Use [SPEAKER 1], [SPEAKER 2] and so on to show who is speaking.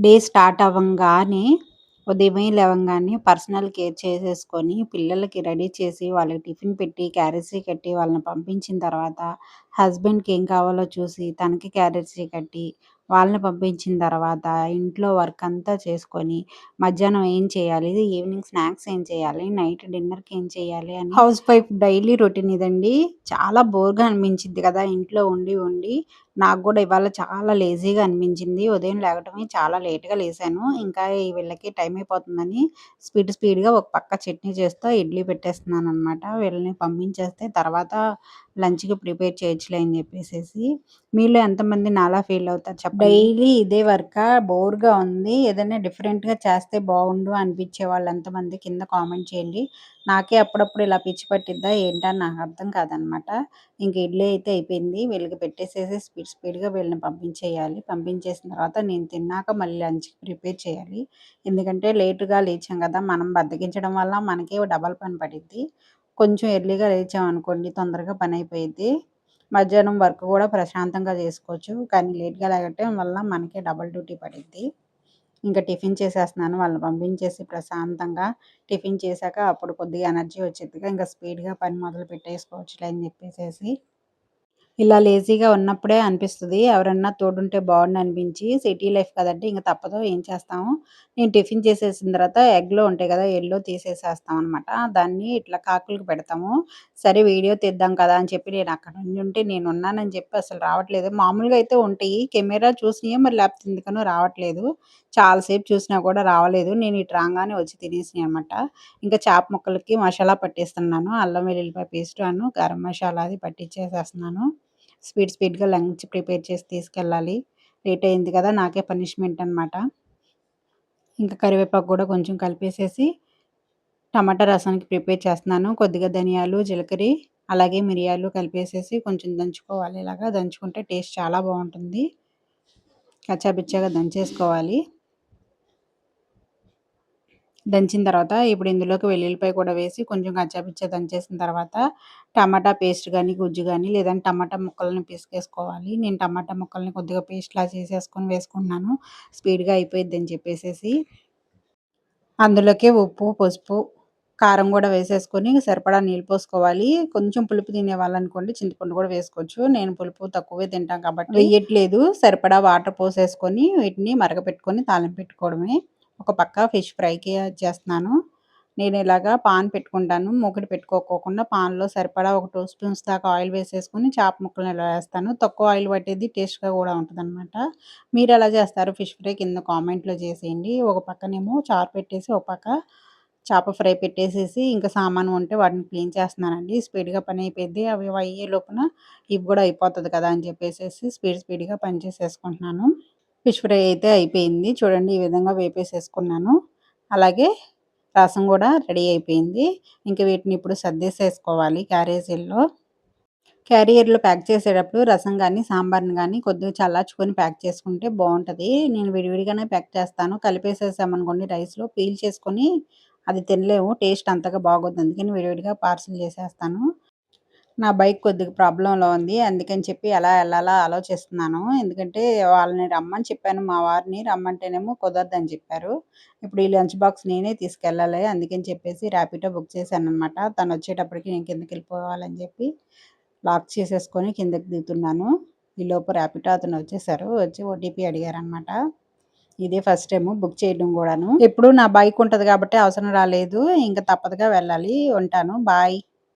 [SPEAKER 1] Day start అవ్వంగానే ఉదయమే లేవంగానే personal care చేసేసుకొని పిల్లలకి రెడీ చేసి వాళ్ళకి టిఫిన్ పెట్టి క్యారేజీ కట్టి వాళ్ళని పంపించిన తర్వాత హస్బెండ్కి ఏం కావాలో చూసి తనకి క్యారేజీ కట్టి వాళ్ళని పంపించిన తర్వాత ఇంట్లో వర్క్ అంతా చేసుకొని మధ్యాహ్నం ఏం చేయాలి? ఈవినింగ్ స్నాక్స్ ఏం చేయాలి? నైట్ డిన్నర్కి ఏం చేయాలి? అని హౌస్ వైఫ్ డైలీ రొటీన్ ఇదండి. చాలా బోర్గా అనిపించింది కదా ఇంట్లో ఉండి ఉండి నాకు కూడా ఇవాళ చాలా లేజీగా అనిపించింది. ఉదయం లేవటమే చాలా లేట్గా లేసాను. ఇంకా వీళ్ళకి టైం అయిపోతుందని స్పీడ్ స్పీడ్గా ఒక పక్క చట్నీ చేస్తూ ఇడ్లీ పెట్టేస్తున్నాను అనమాట వీళ్ళని పంపించేస్తే తర్వాత లంచ్కి ప్రిపేర్ చేయొచ్చులే అని చెప్పేసి మీలో ఎంతమంది నాలా ఫీల్ అవుతారు చెప్పండి? డైలీ ఇదే వర్క్? బోర్గా ఉంది. ఏదైనా డిఫరెంట్గా చేస్తే బాగుండు అనిపించే వాళ్ళు ఎంతమంది? కింద కామెంట్ చేయండి. నాకే అప్పుడప్పుడు ఇలా పిచ్చి పట్టిద్దా ఏంటని నాకు అర్థం కాదనమాట. ఇంక ఇడ్లీ అయితే అయిపోయింది. వీళ్ళకి పెట్టేసేసి స్పీడ్ స్పీడ్గా వీళ్ళని పంపించేయాలి. పంపించేసిన తర్వాత నేను తిన్నాక మళ్ళీ లంచ్కి ప్రిపేర్ చేయాలి. ఎందుకంటే లేటుగా లేచాం కదా మనం బద్దకించడం వల్ల మనకే డబల్ పని పడిద్ది. కొంచెం ఎర్లీగా లేచామనుకోండి తొందరగా పని అయిపోయింది మధ్యాహ్నం వర్క్ కూడా ప్రశాంతంగా చేసుకోవచ్చు. కానీ లేట్గా లేగటం వల్ల మనకే డబల్ డ్యూటీ పడిద్ది. ఇంకా టిఫిన్ చేసేస్తున్నాను. వాళ్ళని పంపించేసి ప్రశాంతంగా టిఫిన్ చేశాక అప్పుడు కొద్దిగా ఎనర్జీ వచ్చేదిగా ఇంకా స్పీడ్గా పని మొదలు పెట్టేసుకోవచ్చులే అని చెప్పేసి ఇలా లేజీగా ఉన్నప్పుడే అనిపిస్తుంది. ఎవరన్నా తోడుంటే బాగుండు అనిపించి సిటీ లైఫ్ కదంటే ఇంకా తప్పదు. ఏం చేస్తాము? నేను టిఫిన్ చేసేసిన తర్వాత ఎగ్లో ఉంటాయి కదా ఎల్లో తీసేసేస్తాం అనమాట దాన్ని ఇట్లా కాకులకు పెడతాము. సరే వీడియో తీద్దాం కదా అని చెప్పి నేను అక్కడ నుంచి ఉంటే నేను ఉన్నానని చెప్పి అసలు రావట్లేదు. మామూలుగా అయితే ఉంటాయి. కెమెరా చూసినాయో మరి లేకపోతే ఎందుకనో రావట్లేదు. చాలాసేపు చూసినా కూడా రావలేదు. నేను ఇటు రాగానే వచ్చి తినేసినాయి అనమాట ఇంకా చేప ముక్కలకి మసాలా పట్టేస్తున్నాను. అల్లం వెల్లుల్లిపాయ పేస్ట్ అను గరం మసాలా అది పట్టించేసేస్తున్నాను. స్పీడ్ స్పీడ్గా లంచ్ ప్రిపేర్ చేసి తీసుకెళ్ళాలి. లేట్ అయింది కదా నాకే పనిష్మెంట్ అనమాట ఇంకా కరివేపాకు కూడా కొంచెం కలిపేసేసి టమాటా రసానికి ప్రిపేర్ చేస్తున్నాను. కొద్దిగా ధనియాలు జీలకర్ర అలాగే మిరియాలు కలిపేసేసి కొంచెం దంచుకోవాలి. ఇలాగా దంచుకుంటే టేస్ట్ చాలా బాగుంటుంది. కచ్చాపిచ్చాగా దంచేసుకోవాలి. దంచిన తర్వాత ఇప్పుడు ఇందులోకి వెల్లుల్లిపాయ కూడా వేసి కొంచెం కచ్చాపిచ్చా దంచేసిన తర్వాత టమాటా పేస్ట్ కానీ గుజ్జు కానీ లేదంటే టమాటా ముక్కలను పిసికేసుకోవాలి. నేను టమాటా ముక్కల్ని కొద్దిగా పేస్ట్లా చేసేసుకొని వేసుకున్నాను స్పీడ్గా అయిపోయిద్ది అని చెప్పేసి అందులోకి ఉప్పు పసుపు కారం కూడా వేసేసుకొని సరిపడా నీళ్ళు పోసుకోవాలి. కొంచెం పులుపు తినే వాళ్ళనుకోండి చింతపండు కూడా వేసుకోవచ్చు. నేను పులుపు తక్కువే తింటాను కాబట్టి వేయట్లేదు సరిపడా వాటర్ పోసేసుకొని వీటిని మరగపెట్టుకొని తాలింపు పెట్టుకోవడమే. ఒక పక్క ఫిష్ ఫ్రైకి చేస్తున్నాను. నేను ఇలాగా పాన్ పెట్టుకుంటాను. మూకుడు పెట్టుకోకుండా పాన్లో సరిపడా ఒక టూ స్పూన్స్ దాకా ఆయిల్ వేసేసుకొని చేప ముక్కలను ఇలా వేస్తాను. తక్కువ ఆయిల్ పట్టేది టేస్ట్గా కూడా ఉంటుంది అనమాట మీరు ఎలా చేస్తారు? ఫిష్ ఫ్రై కింద కామెంట్లో చేసేయండి. ఒక పక్కనేమో చారు పెట్టేసి ఒక పక్క చేప ఫ్రై పెట్టేసేసి ఇంకా సామాను ఉంటే వాటిని క్లీన్ చేస్తున్నానండి. స్పీడ్గా పని అయిపోయింది అవి అయ్యే లోపున ఇవి కూడా అయిపోతుంది కదా అని చెప్పేసి స్పీడ్ స్పీడ్గా పని చేసేసుకుంటున్నాను. ఫిష్ ఫ్రై అయితే అయిపోయింది. చూడండి ఈ విధంగా వేపేసేసుకున్నాను. అలాగే రసం కూడా రెడీ అయిపోయింది. ఇంకా వీటిని ఇప్పుడు సర్దేసేసుకోవాలి క్యారేజీల్లో. క్యారియర్లో ప్యాక్ చేసేటప్పుడు రసం కానీ సాంబార్ని కానీ కొద్దిగా చల్లార్చుకొని ప్యాక్ చేసుకుంటే బాగుంటుంది. నేను విడివిడిగానే ప్యాక్ చేస్తాను. కలిపేసేసామనుకోండి రైస్లో పీల్ చేసుకొని అది తినలేము. టేస్ట్ అంతగా బాగోద్దు అందుకని విడివిడిగా పార్సిల్ చేసేస్తాను. నా బైక్ కొద్దిగా ప్రాబ్లంలో ఉంది. అందుకని చెప్పి ఎలా వెళ్ళాలా ఆలోచిస్తున్నాను. ఎందుకంటే వాళ్ళని రమ్మని చెప్పాను. మా వారిని రమ్మంటేనేమో కుదరదని చెప్పారు. ఇప్పుడు ఈ లంచ్ బాక్స్ నేనే తీసుకెళ్ళాలి. అందుకని చెప్పేసి ర్యాపిడో బుక్ చేశాను అనమాట తను వచ్చేటప్పటికి నేను కిందకి వెళ్ళిపోవాలని చెప్పి లాక్ చేసేసుకొని కిందకి దిగుతున్నాను. ఈలోపు ర్యాపిడో అతను వచ్చేసారు. వచ్చి ఓటీపీ అడిగారనమాట ఇదే ఫస్ట్ టైం బుక్ చేయడం కూడాను. ఎప్పుడు నా బైక్ ఉంటుంది కాబట్టి అవసరం రాలేదు. ఇంకా తప్పదుగా వెళ్ళాలి. ఉంటాను. బాయ్.